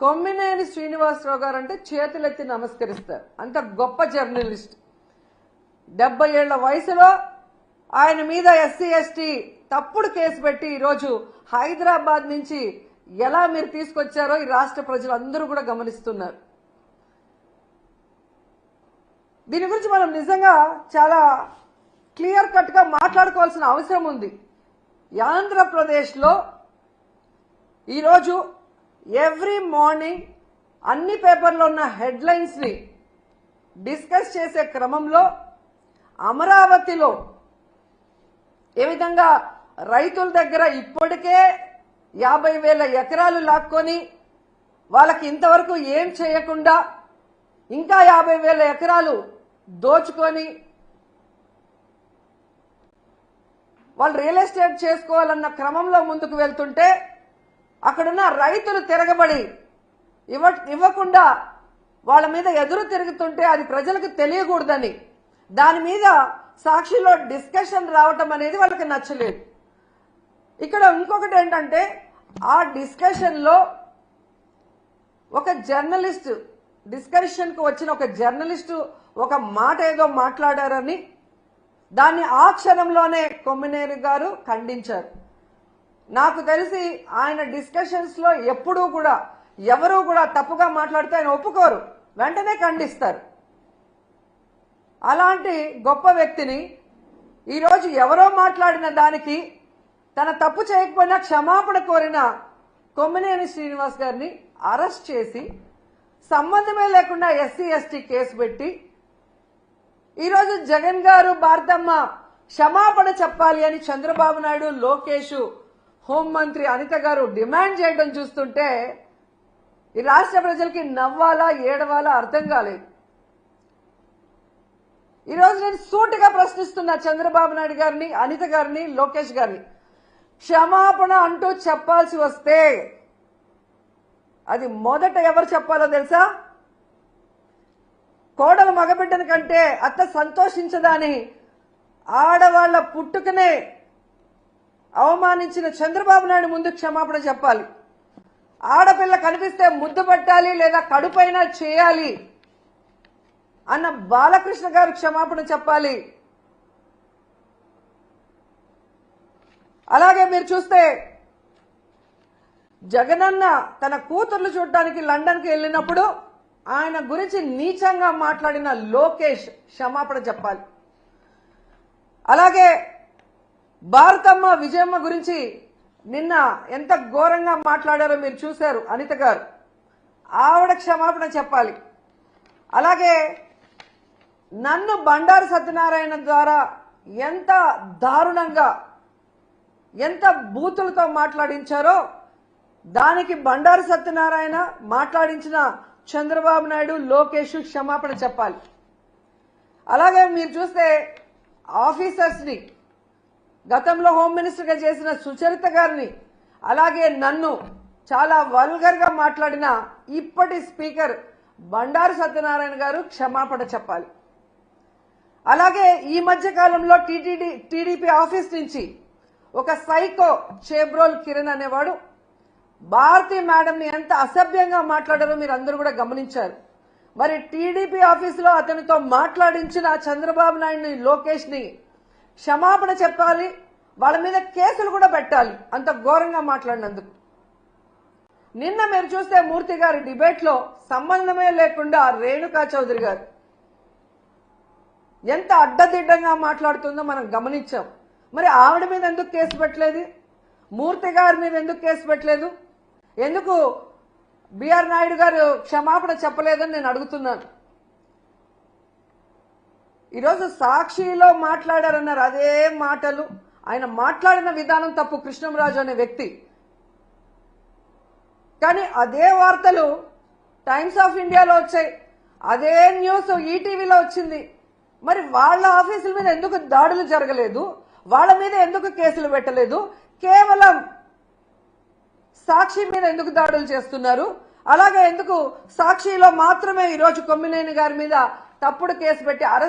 కొమ్మినేని శ్రీనివాసరావు గారు అంటే చేతులెత్తి నమస్కరిస్తారు. అంత గొప్ప జర్నలిస్ట్. డెబ్బై ఏళ్ళ వయసులో ఆయన మీద ఎస్సీ ఎస్టీ తప్పుడు కేసు పెట్టి ఈరోజు హైదరాబాద్ నుంచి ఎలా మీరు తీసుకొచ్చారో ఈ రాష్ట్ర ప్రజలు అందరూ కూడా గమనిస్తున్నారు. దీని గురించి మనం నిజంగా చాలా క్లియర్ కట్గా మాట్లాడుకోవాల్సిన అవసరం ఉంది. ఆంధ్రప్రదేశ్లో ఈరోజు ఎవ్రీ మార్నింగ్ అన్ని పేపర్లో ఉన్న హెడ్లైన్స్ని డిస్కస్ చేసే క్రమంలో అమరావతిలో ఏ విధంగా రైతుల దగ్గర ఇప్పటికే యాభై వేల ఎకరాలు లాక్కొని వాళ్ళకి ఇంతవరకు ఏం చేయకుండా ఇంకా యాభై వేల ఎకరాలు దోచుకొని వాళ్ళు రియల్ ఎస్టేట్ చేసుకోవాలన్న క్రమంలో ముందుకు వెళ్తుంటే అక్కడున్న రైతులు తిరగబడి ఇవ్వ ఇవ్వకుండా వాళ్ళ మీద ఎదురు తిరుగుతుంటే అది ప్రజలకు తెలియకూడదని. దాని మీద సాక్షిలో డిస్కషన్ రావటం అనేది వాళ్ళకి నచ్చలేదు. ఇక్కడ ఇంకొకటి ఏంటంటే ఆ డిస్కషన్లో ఒక జర్నలిస్ట్ డిస్కషన్కు వచ్చిన ఒక జర్నలిస్టు ఒక మాట ఏదో మాట్లాడారని దాన్ని ఆ క్షణంలోనే కొమ్మినేరు గారు ఖండించారు. నాకు తెలిసి ఆయన డిస్కషన్స్లో ఎప్పుడూ కూడా ఎవరూ కూడా తప్పుగా మాట్లాడితే ఆయన ఒప్పుకోరు. వెంటనే ఖండిస్తారు. అలాంటి గొప్ప వ్యక్తిని ఈరోజు ఎవరో మాట్లాడిన దానికి తన తప్పు చేయకపోయినా క్షమాపణ కోరిన కొమ్మినేని శ్రీనివాస్ గారిని అరెస్ట్ చేసి సంబంధమే లేకుండా ఎస్సీ ఎస్టీ కేసు పెట్టి ఈరోజు జగన్ గారు భారతమ్మ క్షమాపణ చెప్పాలి అని చంద్రబాబు నాయుడు లోకేష్ హోంమంత్రి అనిత గారు డిమాండ్ చేయడం చూస్తుంటే ఈ రాష్ట్ర ప్రజలకి నవ్వాలా ఏడవాలా అర్థం కాలేదు. ఈరోజు నేను సూటిగా ప్రశ్నిస్తున్నా చంద్రబాబు నాయుడు గారిని అనిత గారిని లోకేష్ గారిని క్షమాపణ అంటూ చెప్పాల్సి వస్తే అది మొదట ఎవరు చెప్పాలో తెలుసా? కోడలు మగబిడ్డని కంటే అత్త సంతోషించదని ఆడవాళ్ళ పుట్టుకనే అవమానించిన చంద్రబాబు నాయుడు ముందు క్షమాపణ చెప్పాలి. ఆడపిల్ల కనిపిస్తే ముద్దు పెట్టాలి లేదా కడుపైనా చేయాలి అన్న బాలకృష్ణ గారు క్షమాపణ చెప్పాలి. అలాగే మీరు చూస్తే జగనన్న తన కూతుర్లు చూడటానికి లండన్కి వెళ్ళినప్పుడు ఆయన గురించి నీచంగా మాట్లాడిన లోకేష్ క్షమాపణ చెప్పాలి. అలాగే భారతమ్మ విజయమ్మ గురించి నిన్న ఎంత ఘోరంగా మాట్లాడారో మీరు చూశారు అనిత గారు. ఆవిడ క్షమాపణ చెప్పాలి. అలాగే నన్ను బండారు సత్యనారాయణ ద్వారా ఎంత దారుణంగా ఎంత బూతులతో మాట్లాడించారో దానికి బండారు సత్యనారాయణ మాట్లాడించిన చంద్రబాబు నాయుడు లోకేష్ క్షమాపణ చెప్పాలి. అలాగే మీరు చూస్తే ఆఫీసర్స్ని గతంలో హోమ్ మినిస్టర్గా చేసిన సుచరిత గారిని అలాగే నన్ను చాలా వల్గర్గా మాట్లాడిన ఇప్పటి స్పీకర్ బండారు సత్యనారాయణ గారు క్షమాపణ చెప్పాలి. అలాగే ఈ మధ్య కాలంలో టీటీడీ టీడీపీ ఆఫీస్ నుంచి ఒక సైకో చేబ్రోల్ కిరణ్ అనేవాడు భారతి మేడంని ఎంత అసభ్యంగా మాట్లాడారో మీరు అందరూ కూడా గమనించారు. మరి టీడీపీ ఆఫీసులో అతనితో మాట్లాడించిన చంద్రబాబు నాయుడిని లోకేష్ని క్షమాపణ చెప్పాలి వాళ్ళ మీద కేసులు కూడా పెట్టాలి. అంత ఘోరంగా మాట్లాడినందుకు. నిన్న మీరు చూస్తే మూర్తి గారి డిబేట్లో సంబంధమే లేకుండా రేణుకా చౌదరి గారు. ఎంత అడ్డదిడ్డంగా మాట్లాడుతుందో మనం గమనించాం. మరి ఆవిడ మీద ఎందుకు కేసు పెట్టలేదు? మూర్తి గారి మీద ఎందుకు కేసు పెట్టలేదు? ఎందుకు బిఆర్ నాయుడు గారు క్షమాపణ చెప్పలేదని నేను అడుగుతున్నాను. ఈరోజు సాక్షిలో మాట్లాడారన్నారు అదే మాటలు. ఆయన మాట్లాడిన విధానం తప్పు కృష్ణంరాజు అనే వ్యక్తి. కానీ అదే వార్తలు టైమ్స్ ఆఫ్ ఇండియాలో వచ్చాయి. అదే న్యూస్ ఈటీవీలో వచ్చింది. మరి వాళ్ళ ఆఫీసుల మీద ఎందుకు దాడులు జరగలేదు? వాళ్ళ మీద ఎందుకు కేసులు పెట్టలేదు? కేవలం సాక్షి మీద ఎందుకు దాడులు చేస్తున్నారు? అలాగే ఎందుకు సాక్షిలో మాత్రమే ఈరోజు కొమ్మినేని గారి మీద తప్పుడు కేసు పెట్టి అరెస్ట్